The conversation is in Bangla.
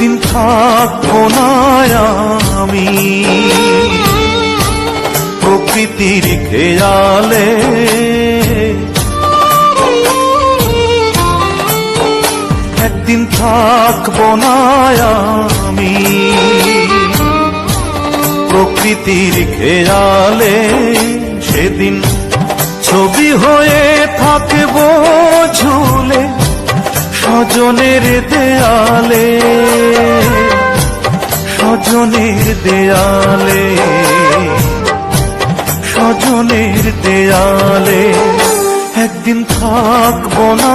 একদিন থাকব না আমি প্রকৃতির খেয়ালে একদিন থাকব না আমি প্রকৃতির খেয়ালে সেদিন ছবি হয়ে ঝুলে স্বজনের দেয়ালে স্বজনের দেয়ালে স্বজনের দেয়ালে একদিন থাকব না